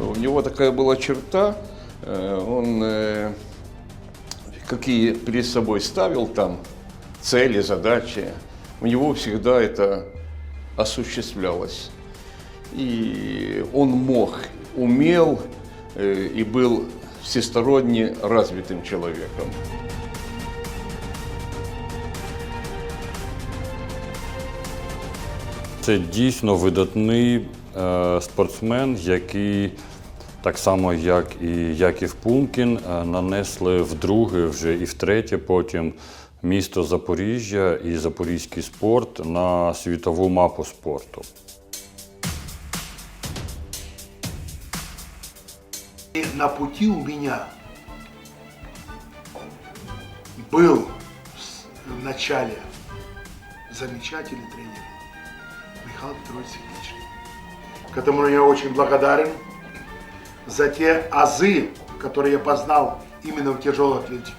У него такая была черта, э, он э, какие перед собой ставил там цели, задачи, у него всегда это осуществлялось. И он мог, умел э, и был всесторонне развитым человеком. Це дійсно видатний е, спортсмен, який так само, як і Яків Пумкін, е, нанесли вдруге вже і втретє потім місто Запоріжжя і запорізький спорт на світову мапу спорту. На пути у меня был в начале замечательный тренер Михаил Петрович Сергеевич, которому я очень благодарен за те азы, которые я познал именно в тяжелой атлетике.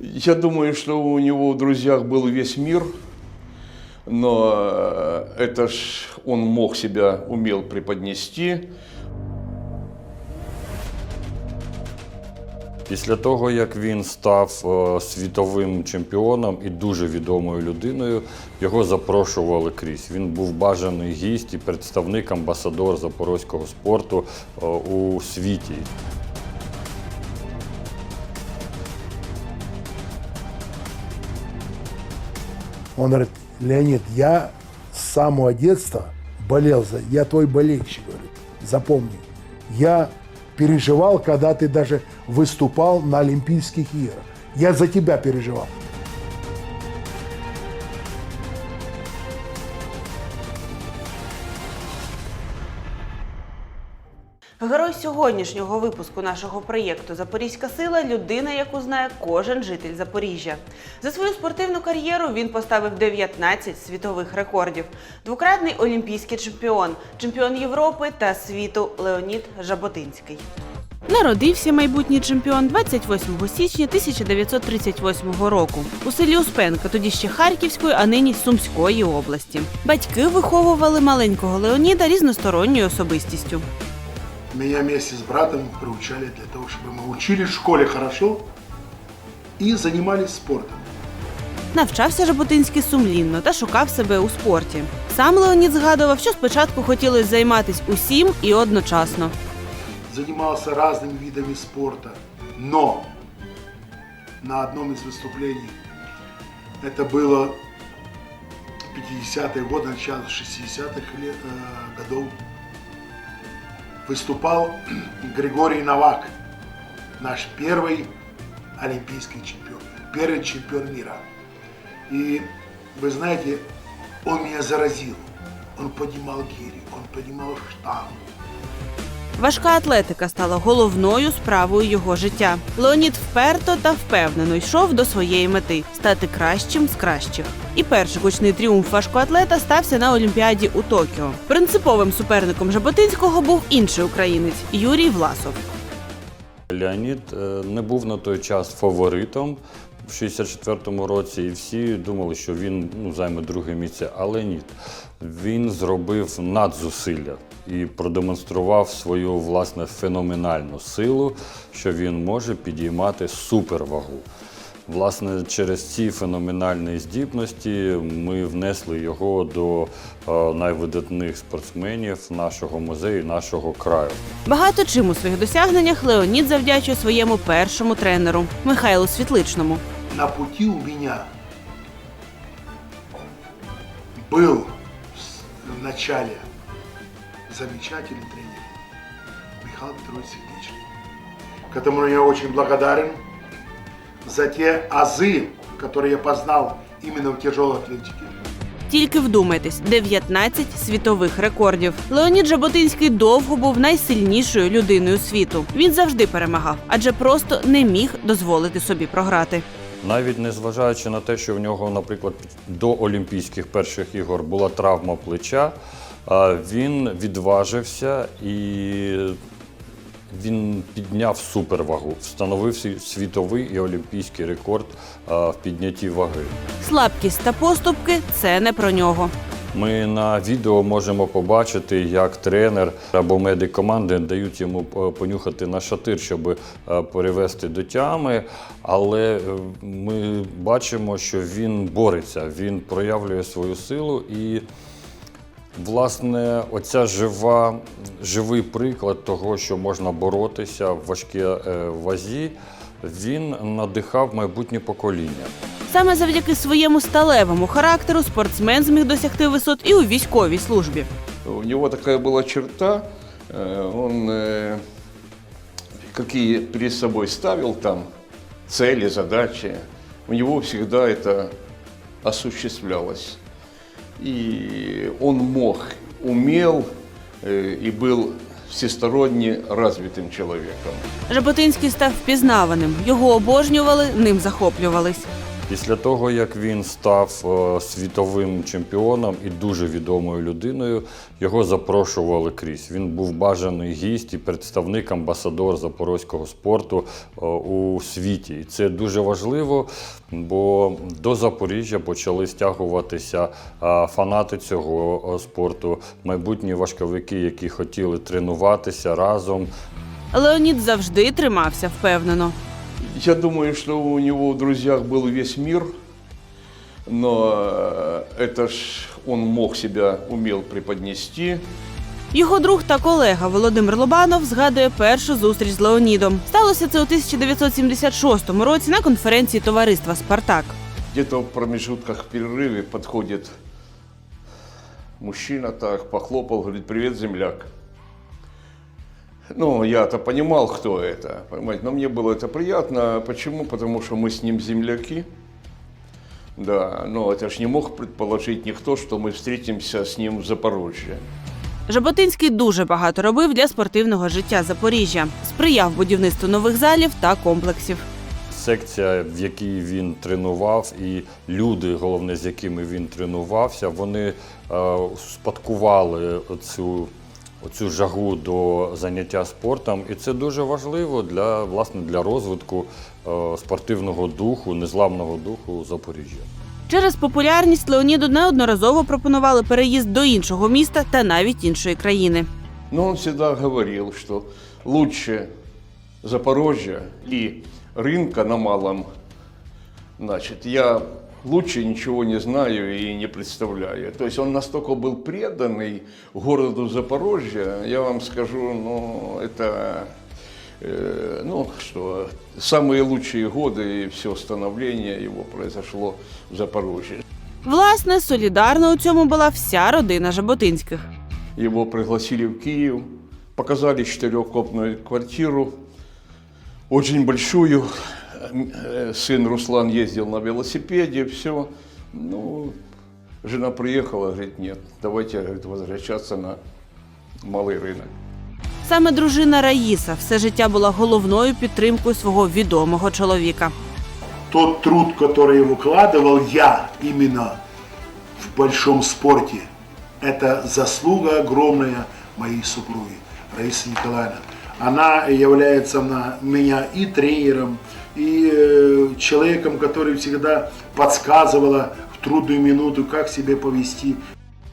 Я думаю, что у него в друзьях был весь мир, но э, это ж он мог себя, умел преподнести. Після того, як він став е, світовим чемпіоном і дуже відомою людиною, його запрошували крізь. Він був бажаний гість і представник амбасадор запорозького спорту е, у світі. Он говорит, Леонид, я с самого детства болел за... Я твой болельщик, говорит. Запомни. Я переживал, когда ты даже выступал на Олимпийских играх. Я за тебя переживал. Сьогоднішнього випуску нашого проєкту Запорізька сила людина, яку знає кожен житель Запоріжжя. За свою спортивну кар'єру він поставив 19 світових рекордів. Двократний олімпійський чемпіон, чемпіон Європи та світу Леонід Жаботинський. Народився майбутній чемпіон 28 січня 1938 року у селі Успенка, тоді ще Харківської, а нині Сумської області. Батьки виховували маленького Леоніда різносторонньою особистістю. Меня вместе с братом приучали для того, чтобы мы учились в школе хорошо и занимались спортом. Навчався Жаботинський сумлінно та шукав себе у спорті. Сам Леонід згадував, що спочатку хотілося займатися усім і одночасно. Занимался разными видами спорта, но на одном из выступлений, это было 50-е годы, начало 60-х лет, э, годов, выступал Григорий Новак, наш первый олимпийский чемпион, первый чемпион мира. И вы знаете, он меня заразил. Он поднимал гири, он поднимал штангу. Важка атлетика стала головною справою його життя. Леонід вперто та впевнено йшов до своєї мети стати кращим з кращих. І перший гучний тріумф важкоатлета стався на Олімпіаді у Токіо. Принциповим суперником Жаботинського був інший українець Юрій Власов. Леонід е, не був на той час фаворитом в 64-му році, і всі думали, що він ну, займе друге місце, але ні. Він зробив надзусилля і продемонстрував свою власне феноменальну силу, що він може підіймати супервагу. Власне, через ці феноменальні здібності ми внесли його до е, найвидатних спортсменів нашого музею, нашого краю. Багато чим у своїх досягненнях Леонід завдячує своєму першому тренеру Михайлу Світличному. на пути у меня был с- в начале замечательный тренер Михаил Петрович Сергеевич, которому я очень благодарен за те азы, которые я познал именно в тяжелой атлетике. Тільки вдумайтесь, 19 світових рекордів. Леонід Жаботинський довго був найсильнішою людиною світу. Він завжди перемагав, адже просто не міг дозволити собі програти. Навіть незважаючи на те, що в нього, наприклад, до Олімпійських перших ігор була травма плеча, він відважився і він підняв супервагу, встановив світовий і олімпійський рекорд в піднятті ваги. Слабкість та поступки це не про нього. Ми на відео можемо побачити, як тренер або медик команди дають йому е, понюхати на шатир, щоб е, перевести до тями. Але е, ми бачимо, що він бореться, він проявлює свою силу і. Власне, оця жива, живий приклад того, що можна боротися в важкій е, вазі, він надихав майбутнє покоління. Саме завдяки своєму сталевому характеру спортсмен зміг досягти висот і у військовій службі. У него такая была черта, э, он э, какие перед собой ставил там цели, задачи, у него всегда это осуществлялось. И он мог, умел э, и был всесторонне развитым человеком. Жаботинський став впізнаваним. Його обожнювали, ним захоплювались. Після того, як він став е, світовим чемпіоном і дуже відомою людиною, його запрошували крізь. Він був бажаний гість і представник амбасадор запорозького спорту е, у світі. І це дуже важливо, бо до Запоріжжя почали стягуватися е, фанати цього спорту, майбутні важковики, які хотіли тренуватися разом, Леонід завжди тримався впевнено. Я думаю, что у него в друзьях был весь мир, но э, это ж он мог себя, умел преподнести. Його друг та колега Володимир Лобанов згадує першу зустріч з Леонідом. Сталося це у 1976 році на конференції товариства Спартак. Где-то в промежутках в перерыве подходит мужчина так, похлопал, говорит, привет, земляк. Ну, я-то понимал, кто это, понимаете, но мне было это приятно. Почему? Потому что мы с ним земляки. Да, но это ж не мог предположить никто, что мы встретимся с ним в Запорожье. Жаботинський дуже багато робив для спортивного життя Запоріжжя, сприяв будівництву нових залів та комплексів. секція, в якій він тренував, і люди, головне, з якими він тренувався, вони е, спадкували оцю, оцю жагу до заняття спортом. І це дуже важливо для, власне, для розвитку е, спортивного духу, незламного духу Запоріжжя. Через популярність Леоніду неодноразово пропонували переїзд до іншого міста та навіть іншої країни. Но он всегда говорил, что лучше Запорожья и рынка на малом, значит, я лучше ничего не знаю и не представляю. То есть он настолько был преданный городу Запорожье, я вам скажу, ну, это, э, ну, что, самые лучшие годы и все становление его произошло в Запорожье. Власне, солідарна у цьому була вся родина Жаботинських. Его пригласили в Киев, показали четырехкомнатную квартиру, очень большую. Э, Сын Руслан ездил на велосипеде, все. Ну, жена приехала, говорит, нет, давайте говорит, возвращаться на малый рынок. Саме дружина Раїса все життя була головною підтримкою свого відомого чоловіка. Тот труд, который выкладывал я именно в большом спорте, это заслуга огромная моей супруги Раисы Николаевны. Она является на меня и тренером, и э, человеком, который всегда подсказывала в трудную минуту, как себя повести,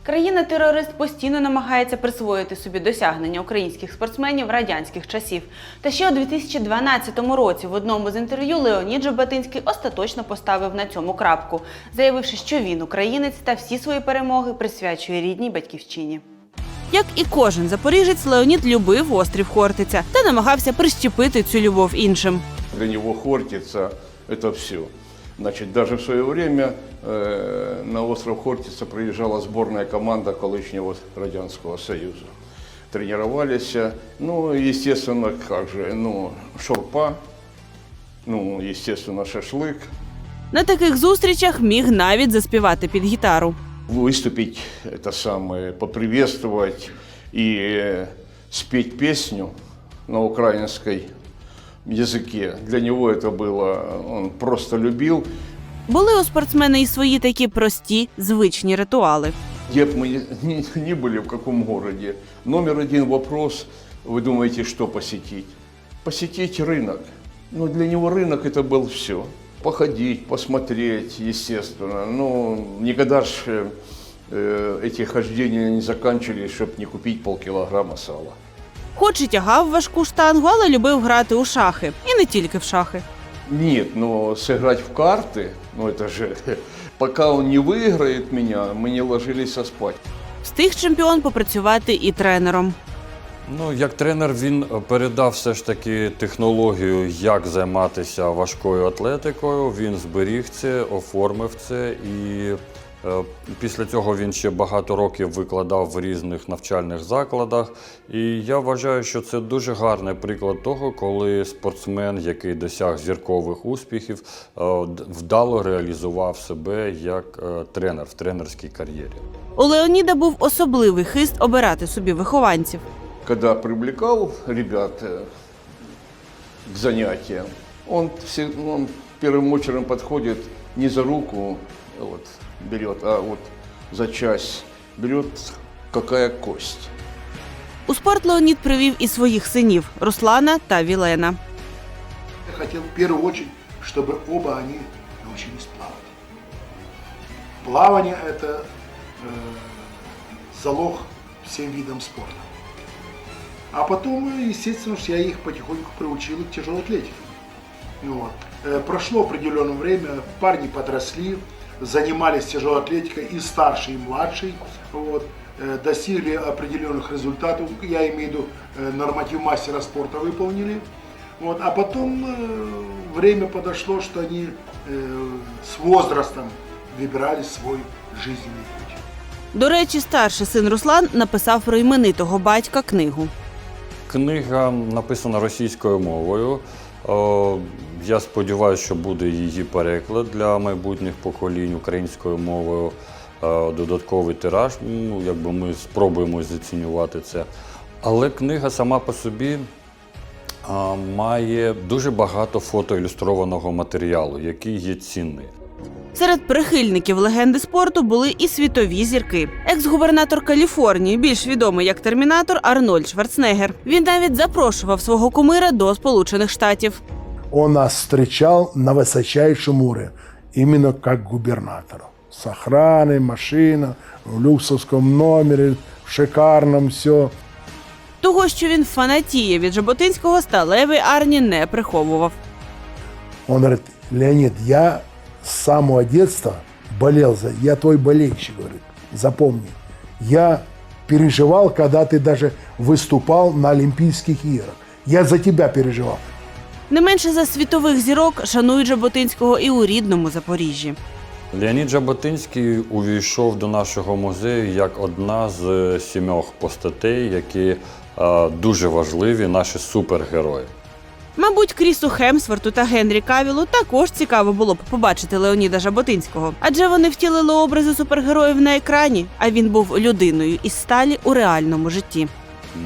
Країна-терорист постійно намагається присвоїти собі досягнення українських спортсменів радянських часів. Та ще у 2012 році в одному з інтерв'ю Леонід Жаботинський остаточно поставив на цьому крапку, заявивши, що він українець та всі свої перемоги присвячує рідній батьківщині. Як і кожен запоріжець, Леонід любив острів Хортиця та намагався прищепити цю любов іншим. Для него Хортица – это все. Значит, даже в свое время э, на остров Хортица приезжала сборная команда колышнего Радянского Союза. Тренировались, э, ну, естественно, как же, ну, шурпа, ну, естественно, шашлык. На таких зустрічах міг навіть заспівати під гітару. Выступить, это самое, поприветствовать и э, спеть песню на украинской языке. Для него это было, он просто любил. Були у спортсмена і свої такі прості, звичні ритуали. Где бы мы ни, ни- ни были, в каком городе, номер один вопрос, вы думаете, что посетить? Посетить рынок. Но для него рынок это был все. Походить, посмотреть, естественно. Ну, никогда ж э, э, эти хождения не заканчивались, чтобы не купить полкилограмма сала. Хоч і тягав важку штангу, але любив грати у шахи. І не тільки в шахи. Нет, но сыграть в карты, ну это же, пока он не выиграет меня, мы не ложились спать. Встиг чемпіон попрацювати і тренером. Ну, як тренер він е, передав все ж таки технологію, як займатися важкою атлетикою. Він зберіг це, оформив це і е, після цього він ще багато років викладав в різних навчальних закладах. І я вважаю, що це дуже гарний приклад того, коли спортсмен, який досяг зіркових успіхів, е, вдало реалізував себе як е, тренер в тренерській кар'єрі. У Леоніда був особливий хист обирати собі вихованців. Когда привлекал ребят к занятиям, он, все, он первым очередом подходит не за руку вот, берет, а вот за часть берет, какая кость. У спорт Леонід привів і своїх синів Руслана та Вілена. Я хотел в первую очередь, чтобы оба они научились плавать. Плавание – это э, залог всем видам спорта. А потом, э, естественно, ж я их потихоньку приучил и к тяжелой атлетике. Ну вот. Э, Прошло определенное время, парни подросли, занимались тяжелой атлетикой и старший, и младший. Вот. Э, Достигли определенных результатов, я имею в виду э, норматив мастера спорта выполнили. Вот. А потом э, время подошло, что они э, с возрастом выбирали свой жизненный путь. До речі, старший син Руслан написав про іменитого батька книгу. Книга написана російською мовою. Е, Я сподіваюся, що буде її переклад для майбутніх поколінь українською мовою. Е, Додатковий тираж. Ну, якби ми спробуємо зацінювати це. Але книга сама по собі а, має дуже багато фотоілюстрованого матеріалу, який є цінний. Серед прихильників легенди спорту були і світові зірки. Екс-губернатор Каліфорнії, більш відомий як термінатор Арнольд Шварценеггер. Він навіть запрошував свого кумира до Сполучених Штатів. Он нас встречал на высочайшем уровне, именно как губернатор. С охраной, машина, в люксовском номере, в шикарном все. Того, що він фанатіє від Жаботинського, сталевий Арні не приховував. Он говорит, Леонид, я с самого детства болел за... Я твой болельщик, говорит, запомни. Я переживал, когда ты даже выступал на Олимпийских играх. Я за тебя переживал. Не менше за світових зірок шанують Жаботинського і у рідному Запоріжжі. Леонід Жаботинський увійшов до нашого музею як одна з сімьох постатей, які е, дуже важливі, наші супергерої. Мабуть, Крісу Хемсворту та Генрі Кавілу також цікаво було б побачити Леоніда Жаботинського, адже вони втілили образи супергероїв на екрані, а він був людиною із сталі у реальному житті.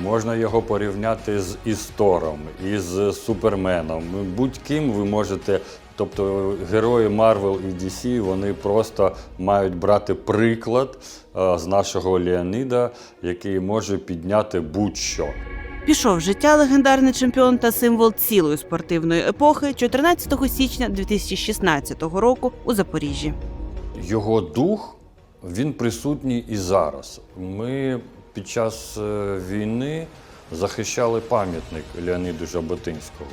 Можна його порівняти з Істором, із Суперменом. Будь-ким ви можете. Тобто герої Марвел і DC, вони просто мають брати приклад е, з нашого Леоніда, який може підняти будь-що. Пішов з життя легендарний чемпіон та символ цілої спортивної епохи 14 січня 2016 року у Запоріжжі. Його дух він присутній і зараз. Ми під час е, війни захищали пам'ятник Леоніду Жаботинського.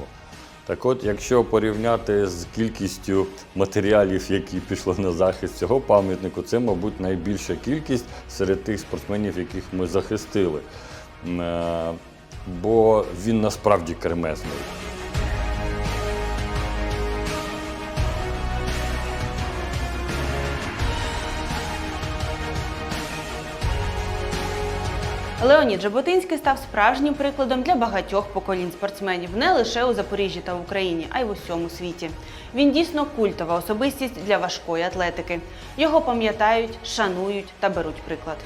Так от, якщо порівняти з кількістю матеріалів, які пішли на захист цього пам'ятнику, це, мабуть, найбільша кількість серед тих спортсменів, яких ми захистили. Бо він насправді кремезний. Леонід Жаботинський став справжнім прикладом для багатьох поколінь спортсменів не лише у Запоріжжі та Україні, а й в усьому світі. Він дійсно культова особистість для важкої атлетики. Його пам'ятають, шанують та беруть приклад.